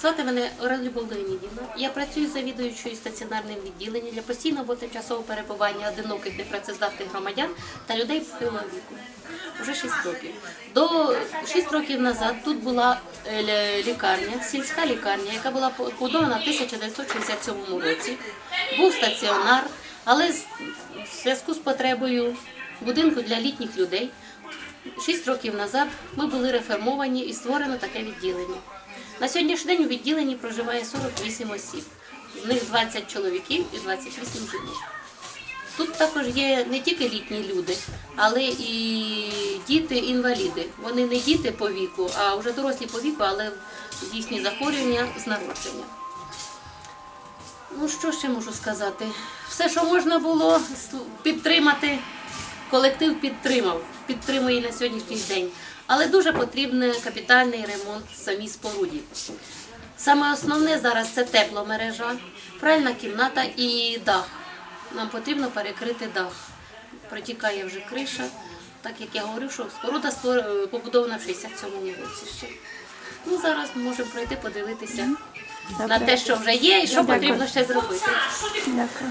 Звати мене Орел Любов Леонідівна. Я працюю завідуючою стаціонарним відділенням для постійного тимчасового перебування одиноких непрацездатних громадян та людей похилого віку. Уже 6 років. До 6 років назад тут була е, лікарня, сільська лікарня, яка була побудована в 1967 році. Був стаціонар, але в зв'язку з потребою будинку для літніх людей Шість років назад ми були реформовані і створено таке відділення. На сьогоднішній день у відділенні проживає 48 осіб, з них 20 чоловіків і 28 жінок. Тут також є не тільки літні люди, але і діти-інваліди. Вони не діти по віку, а вже дорослі по віку, але дійсні захворювання з народження. Ну що ще можу сказати? Все, що можна було підтримати, колектив підтримав, підтримує і на сьогоднішній день. Але дуже потрібний капітальний ремонт в самій споруді. Саме основне зараз це тепломережа, пральна кімната і дах. Нам потрібно перекрити дах. Протікає вже криша, так як я говорю, що споруда створ- побудована в 67-му році ще. Ну, зараз ми можемо пройти подивитися на те, що вже є, і що Дякую. потрібно ще зробити. Дякую.